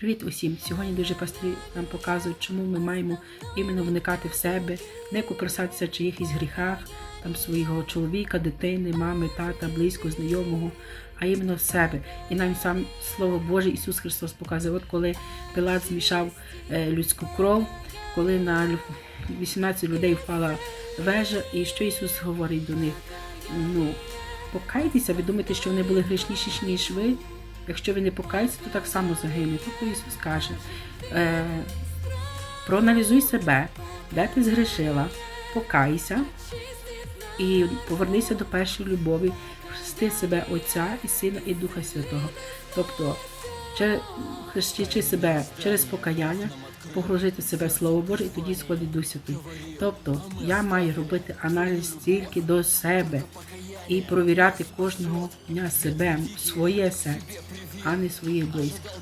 Привіт усім! Сьогодні дуже пастирі нам показують, чому ми маємо іменно вникати в себе, не куперсатися в чиїхось гріхах, там свого чоловіка, дитини, мами, тата, близько, знайомого, а іменно в себе. І нам сам Слово Боже Ісус Христос показує, от коли Пилат змішав е, людську кров, коли на лю- 18 людей впала вежа, і що Ісус говорить до них? Ну, покайтеся, ви думаєте, що вони були грішніші, ніж ви? Якщо ви не покаєтеся, то так само загинете. Тобто Ісус каже, е, проаналізуй себе, де ти згрішила, покайся і повернися до першої любові, хрести себе Отця і Сина і Духа Святого. Тобто, хрестячи себе через покаяння, погружити себе в Слово Боже, і тоді сходить Дух Святий. Тобто я маю робити аналіз тільки до себе і провіряти кожного дня себе, своє серце, а не своїх близьких.